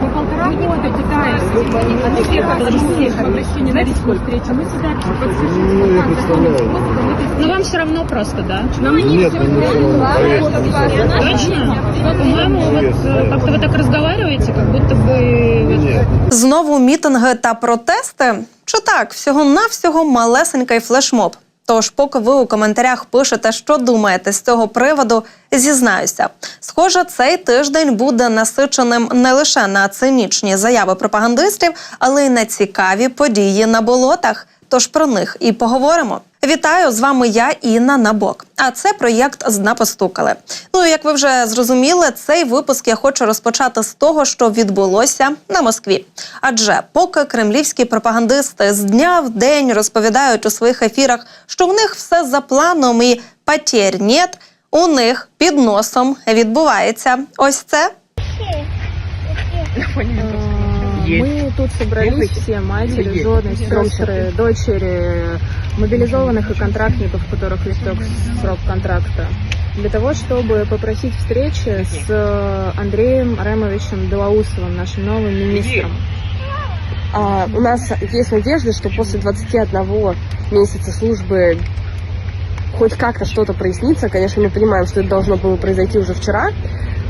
Мы полтора года пытаемся от всех обращений на личную встречу. Мы сюда Ну, я представляю. Но вам все равно просто, да? Нам не Нет, ну, поверьте. Точно? По-моему, вот э, как-то вы так разговариваете, как будто бы... вот, Нет. Знову мітинги та протести? Чи так, всього-навсього малесенький флешмоб? Тож, поки ви у коментарях пишете, що думаєте з цього приводу, зізнаюся. Схоже, цей тиждень буде насиченим не лише на цинічні заяви пропагандистів, але й на цікаві події на болотах. Тож про них і поговоримо. Вітаю з вами я, Інна Набок. А це проєкт «Зна постукали. Ну як ви вже зрозуміли, цей випуск я хочу розпочати з того, що відбулося на Москві. Адже поки кремлівські пропагандисти з дня в день розповідають у своїх ефірах, що в них все за планом і потерь нет, у них під носом відбувається ось це. Мы тут собрались все матери, жены, сестры, дочери мобилизованных и контрактников, у которых истек срок контракта, для того, чтобы попросить встречи с э, Андреем Ремовичем Белоусовым, нашим новым министром. А, у нас есть надежда, что после 21 месяца службы хоть как-то что-то прояснится. Конечно, мы понимаем, что это должно было произойти уже вчера.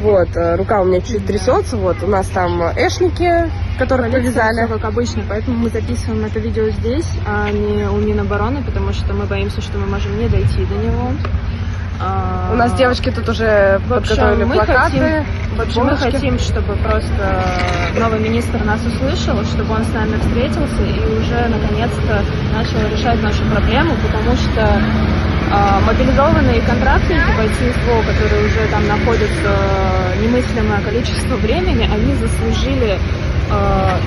Вот, э, рука у меня чуть трясется. Вот, у нас там эшники, которых повязали. Как обычно, поэтому мы записываем это видео здесь, а не у Минобороны, потому что мы боимся, что мы можем не дойти до него. А, У нас девочки тут уже В общем, подготовили мы плакаты. хотим, в общем, мы хотим, чтобы просто новый министр нас услышал, чтобы он с нами встретился и уже наконец-то начал решать нашу проблему, потому что мобилизованные контрактники, бойцы СВО, которые уже там находятся э, немыслимое количество времени, они заслужили э,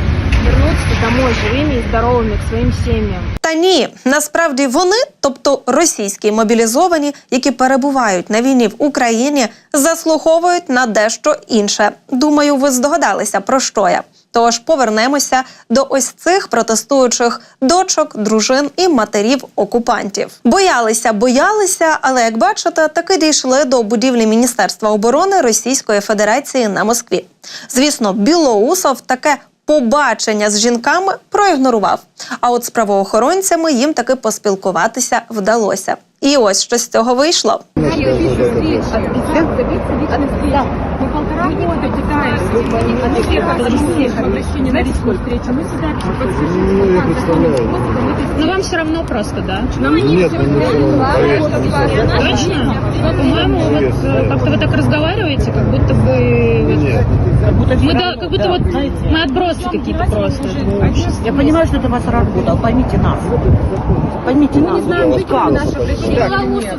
вернуться домой живыми и здоровыми к своим семьям. Та ні, насправді вони, тобто російські мобілізовані, які перебувають на війні в Україні, заслуговують на дещо інше. Думаю, ви здогадалися про що я. Тож повернемося до ось цих протестуючих дочок, дружин і матерів окупантів. Боялися, боялися, але як бачите, таки дійшли до будівлі Міністерства оборони Російської Федерації на Москві. Звісно, Білоусов таке побачення з жінками проігнорував. А от з правоохоронцями їм таки поспілкуватися вдалося. І ось що з цього вийшло. Мы на личную встречу. Мы сюда Ну, вам все равно просто, да? Нам не Нет. Точно? По-моему, вот э, как-то вы так разговариваете, как будто бы... вот, Нет. мы да, как будто вот мы отбросы какие-то просто. Я понимаю, что это ваша работа, поймите нас. Поймите нас. знаем, как? наше.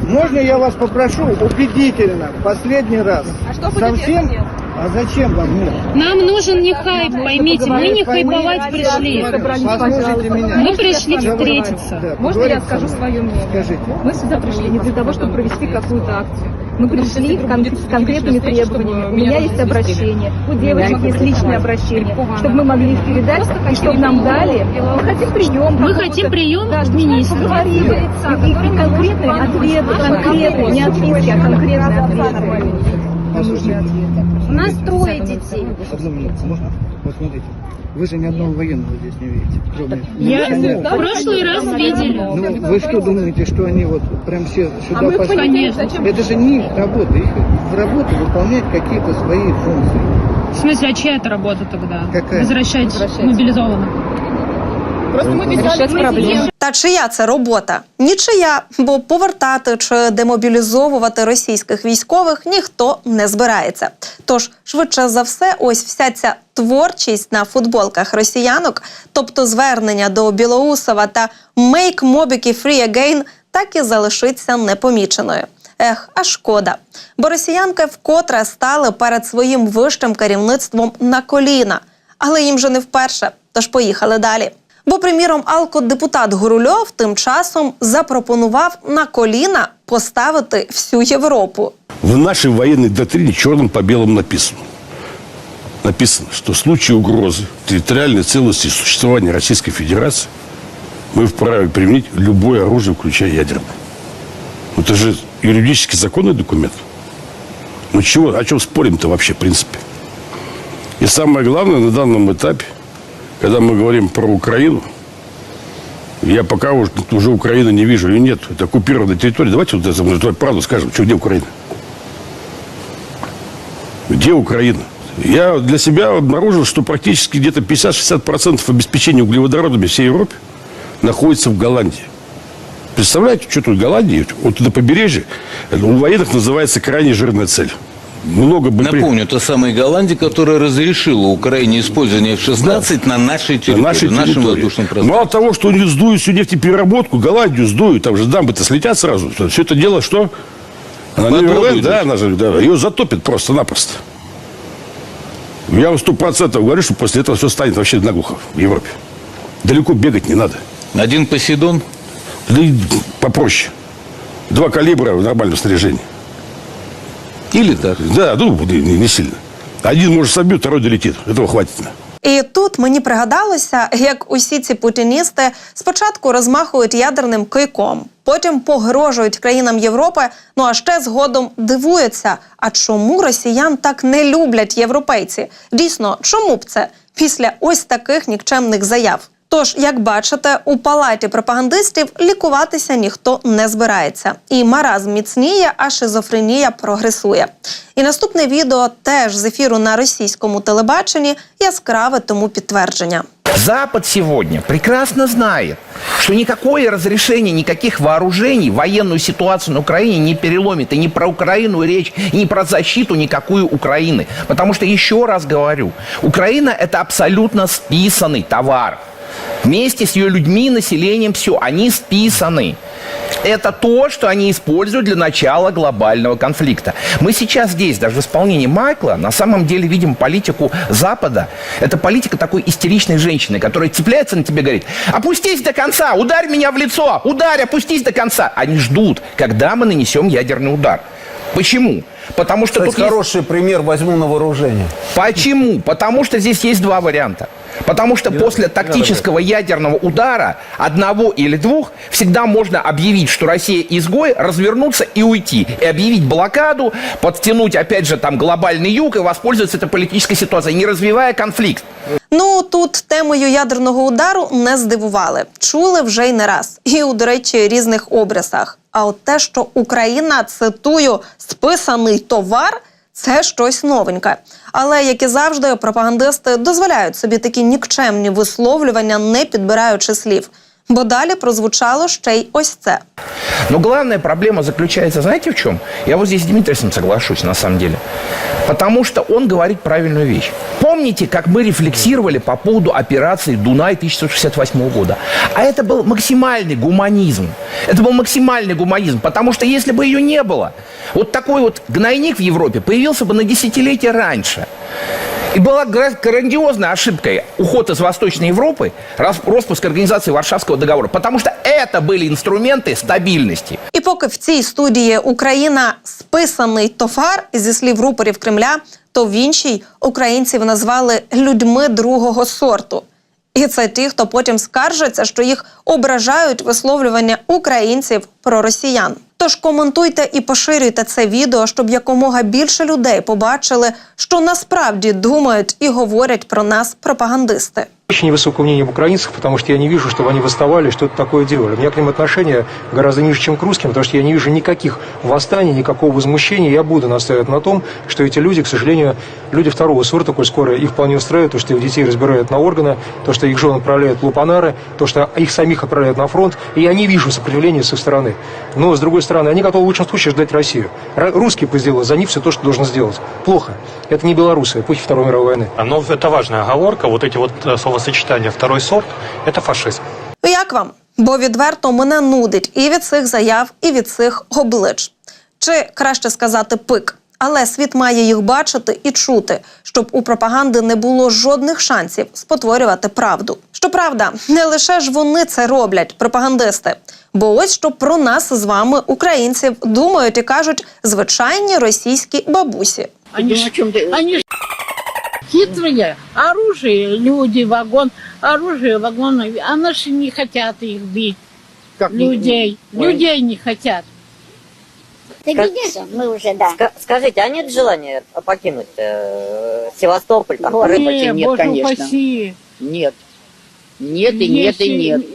Можно я вас попрошу убедительно, последний раз? А что будет, Совсем? если нет? А зачем вам нет? Нам нужен не хайп, поймите, мы не хайповать пришли. Послушайте меня. Мы пришли встретиться. Можно я скажу свое мнение? Скажите. Мы сюда пришли не для того, чтобы провести какую-то акцию. Мы пришли кон- с конкретными требованиями. У меня есть обращение, у девочек есть личное обращение, чтобы мы могли их передать и чтобы нам дали. Мы хотим прием. Мы хотим прием Да, министра. поговорили. И, и конкретные ответы, конкретные, не отписки, а конкретные ответы. Послушайте. У нас трое детей. Одну минуту, можно? Вот смотрите. Вы же ни одного военного здесь не видите. Кроме Я Ну, в прошлый раз видели. Ну, вы что думаете, что они вот прям все сюда мы пошли? Конечно. Это же не их работа. Их в работу выполнять какие-то свои функции. В смысле, а чья это работа тогда? Какая? Возвращать мобилизованных. Просто мы решать. Та чия це робота? Нічия, бо повертати чи демобілізовувати російських військових ніхто не збирається. Тож, швидше за все, ось вся ця творчість на футболках росіянок, тобто звернення до Білоусова та «Make Mobiki Free Again» так і залишиться непоміченою. Ех, а шкода. Бо росіянки вкотре стали перед своїм вищим керівництвом на коліна. Але їм же не вперше. Тож поїхали далі. Бо, приміром, алкодепутат Гурульов тим часом запропонував на коліна поставити всю Європу. В нашей военной доктрине черным по белому написано. Написано, что в случае угрозы территориальной целостности и существования Российской Федерации мы вправе применить любое оружие, включая ядерное. Это же юридически законный документ. Ну чего, о чем спорим-то вообще, в принципе? И самое главное на данном этапе, когда мы говорим про Украину, я пока уже, уже Украины не вижу, ее нет. Это оккупированная территория. Давайте вот это, правду скажем, что где Украина? Где Украина? Я для себя обнаружил, что практически где-то 50-60% обеспечения углеводородами всей Европе находится в Голландии. Представляете, что тут в Голландии, вот на побережье, у военных называется крайне жирная цель. Много бы... Напомню, это самая Голландия, которая разрешила Украине использование F-16 на нашей на территории, нашей в нашем территории. воздушном пространстве. Мало того, что они сдуют всю нефтепереработку, Голландию сдуют, там же дамбы-то слетят сразу. Все это дело что? Она не Неверленд, да, она же, да, ее затопит просто-напросто. Я вам сто процентов говорю, что после этого все станет вообще наглухо в Европе. Далеко бегать не надо. Один Посейдон, Да попроще. Два калибра в нормальном снаряжении. Или так. Да, ну, не, не сильно. Один, может, собьет, второй долетит. Этого хватит. І тут мені пригадалося, як усі ці путіністи спочатку розмахують ядерним кийком, потім погрожують країнам Європи. Ну а ще згодом дивуються. А чому росіян так не люблять європейці? Дійсно, чому б це після ось таких нікчемних заяв? Тож, як бачите, у палаті пропагандистів лікуватися ніхто не збирається. І маразм міцніє, а шизофренія прогресує. І наступне відео теж з ефіру на російському телебаченні яскраве тому підтвердження. Запад сегодня прекрасно знает, что никакое разрешение никаких вооружений военную ситуацию на Украине не переломит. И не про Украину речь, и не про защиту никакую Украины. Потому что, еще раз говорю, Украина – это абсолютно списанный товар. Вместе с ее людьми, населением, все, они списаны. Это то, что они используют для начала глобального конфликта. Мы сейчас здесь, даже в исполнении Майкла, на самом деле видим политику Запада. Это политика такой истеричной женщины, которая цепляется на тебе и говорит, опустись до конца, ударь меня в лицо, ударь, опустись до конца. Они ждут, когда мы нанесем ядерный удар. Почему? Потому что Кстати, тут есть- хороший пример возьму на вооружение. Почему? Потому что здесь есть два варианта. Потому что после тактического ядерного удара, одного или двух, всегда можно объявить, что Россия изгой, развернуться и уйти. И объявить блокаду, подтянуть, опять же, там глобальный юг и воспользоваться этой политической ситуацией, не развивая конфликт. Ну тут темою ядерного удару не здивували. Чули вже й не раз, і у до речі, різних образах. А от те, що Україна цитую списаний товар. Це щось новеньке. Але, як і завжди, пропагандисти дозволяють собі такі нікчемні висловлювання, не підбираючи слів. Бо далі прозвучало ще й ось це. Ну, главная проблема заключается, знаете, в чем? Я вот здесь с соглашусь, на самом деле. Потому что он говорит правильную вещь. Помните, как мы рефлексировали по поводу операции «Дунай» 1968 года? А это был максимальный гуманизм. Это был максимальный гуманизм, потому что если бы ее не было, вот такой вот гнойник в Европе появился бы на десятилетия раньше. И была гра- грандиозной ошибкой уход из Восточной Европы, рас- распуск организации Варшавского договора, потому что это были инструменты стабильности. І поки в цій студії Україна списаний товар зі слів рупорів Кремля, то в іншій українців назвали людьми другого сорту. І це ті, хто потім скаржиться, що їх ображають висловлювання українців про росіян. Тож коментуйте і поширюйте це відео, щоб якомога більше людей побачили, що насправді думають і говорять про нас пропагандисти. Очень невысокое мнение об украинцах, потому что я не вижу, чтобы они восставали, что-то такое делали. У меня к ним отношение гораздо ниже, чем к русским, потому что я не вижу никаких восстаний, никакого возмущения. Я буду настаивать на том, что эти люди, к сожалению, люди второго сорта, коль скоро их вполне устраивает, то, что их детей разбирают на органы, то, что их жен отправляют в лупанары, то, что их самих отправляют на фронт. И я не вижу сопротивления с их стороны. Но, с другой стороны, они готовы в лучшем случае ждать Россию. Русские сделают за них все то, что должен сделать. Плохо. Это не белорусы, эпохи Второй мировой войны. Но это важная оговорка. Вот эти вот э, словосочетания «второй сорт» – это фашизм. Як вам? Бо відверто мене нудить і від цих заяв, і від цих облич. Чи краще сказати пик. Але світ має їх бачити і чути, щоб у пропаганди не було жодних шансів спотворювати правду. Щоправда, не лише ж вони це роблять, пропагандисти. Бо ось що про нас з вами, українців, думають і кажуть звичайні російські бабусі. Они же, они же хитрые. Оружие, люди, вагон, оружие, вагоны. А наши не хотят их бить. Как не- людей. Ой. Людей не хотят. Ты видишь, мы уже, да. Скажите, а нет желания покинуть э, Севастополь, там, Не, боже упаси. Нет. Нет и нет и нет.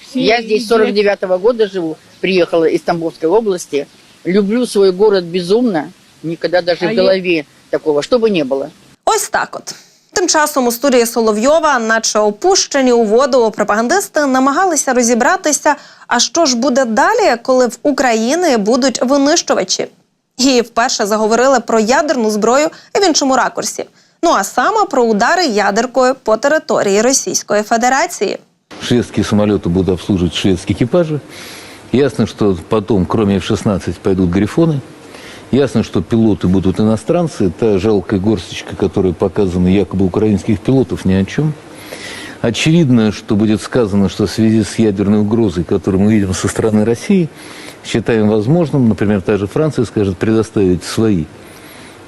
все Я здесь с едят- 49 года живу, приехала из Тамбовской области. Люблю свой город безумно. Никогда даже А в я- голове такого, что бы не было. Ось так от. Тим часом у студії Соловйова, наче опущені у воду, пропагандисти намагалися розібратися, а що ж буде далі, коли в Україні будуть винищувачі. І вперше заговорили про ядерну зброю в іншому ракурсі. Ну а саме про удари ядеркою по території Російської Федерації. Шведские самолеты будут обслуживать шведские экипажи. Ясно, что потом, кроме F-16, пойдут «Грифоны». Ясно, что пилоты будут иностранцы. Та жалкая горсточка, которая показана якобы украинских пилотов, ни о чем. Очевидно, что будет сказано, что в связи с ядерной угрозой, которую мы видим со стороны России, считаем возможным, например, та же Франция скажет, предоставить свои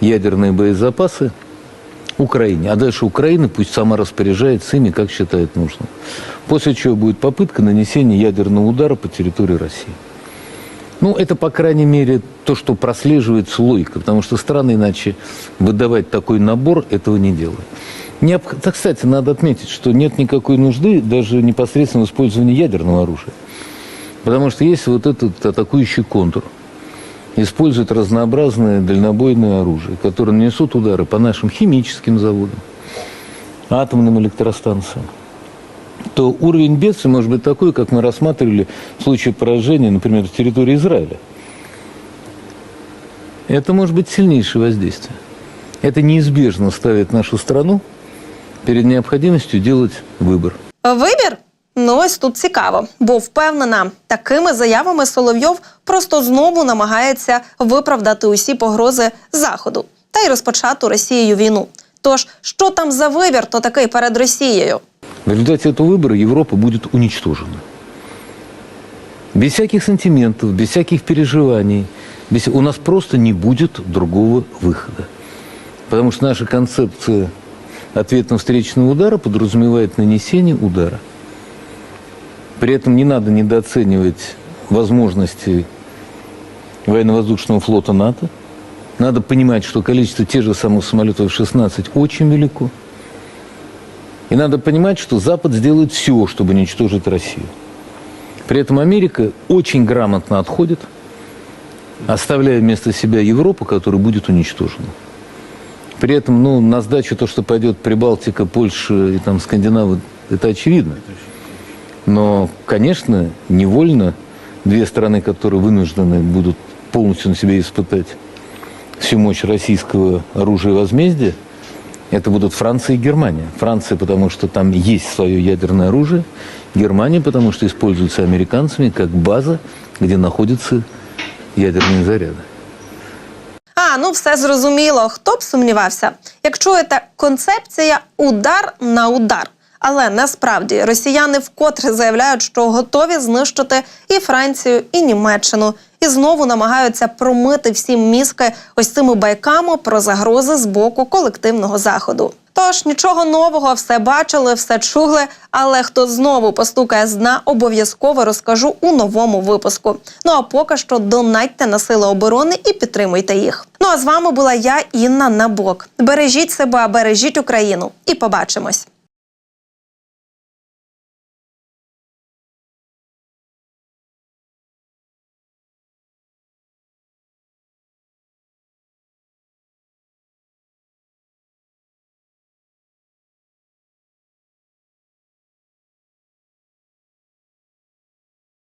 ядерные боезапасы Украине. А дальше Украина пусть сама распоряжается ими, как считает нужным. После чего будет попытка нанесения ядерного удара по территории России. Ну, это, по крайней мере, то, что прослеживается логика, потому что страны иначе выдавать такой набор этого не делают. Необх- Так, кстати, надо отметить, что нет никакой нужды даже непосредственно в использовании ядерного оружия. Потому что есть вот этот атакующий контур. Используют разнообразное дальнобойное оружие, которое нанесут удары по нашим химическим заводам, атомным электростанциям то уровень бедствия может быть такой, как мы рассматривали в случае поражения, например, территории Израиля. Это может быть сильнейшее воздействие. Это неизбежно ставит нашу страну перед необходимостью делать выбор. Вибір? Ну ось тут цікаво, бо впевнена, такими заявами Соловйов просто знову намагається виправдати усі погрози Заходу та й розпочату Росією війну. Тож, що там за вибір, то такий перед Росією? В результате этого выбора Европа будет уничтожена. Без всяких сантиментов, без всяких переживаний. без- У нас просто не будет другого выхода. Потому что наша концепция ответно-встречного удара подразумевает нанесение удара. При этом не надо недооценивать возможности военно-воздушного флота НАТО. Надо понимать, что количество тех же самых самолетов F-16 очень велико. И надо понимать, что Запад сделает все, чтобы уничтожить Россию. При этом Америка очень грамотно отходит, оставляя вместо себя Европу, которая будет уничтожена. При этом, ну, на сдачу то, что пойдет Прибалтика, Польша и там Скандинавы, это очевидно. Но, конечно, невольно две страны, которые вынуждены будут полностью на себе испытать всю мощь российского оружия возмездия, это будут Франция и Германия. Франция, потому что там есть свое ядерное оружие. Германия, потому что используется американцами как база, где находятся ядерные заряды. А, ну все зрозуміло. Хто б сумнівався? Як чуєте, концепція удар на удар. Але насправді росіяни вкотре заявляють, що готові знищити і Францію, і Німеччину, і знову намагаються промити всім мізки ось цими байками про загрози з боку колективного заходу. Тож нічого нового, все бачили, все чули. Але хто знову постукає з дна, обов'язково розкажу у новому випуску. Ну а поки що донатьте на сили оборони і підтримуйте їх. Ну а з вами була я, Інна Набок. Бережіть себе, бережіть Україну, і побачимось.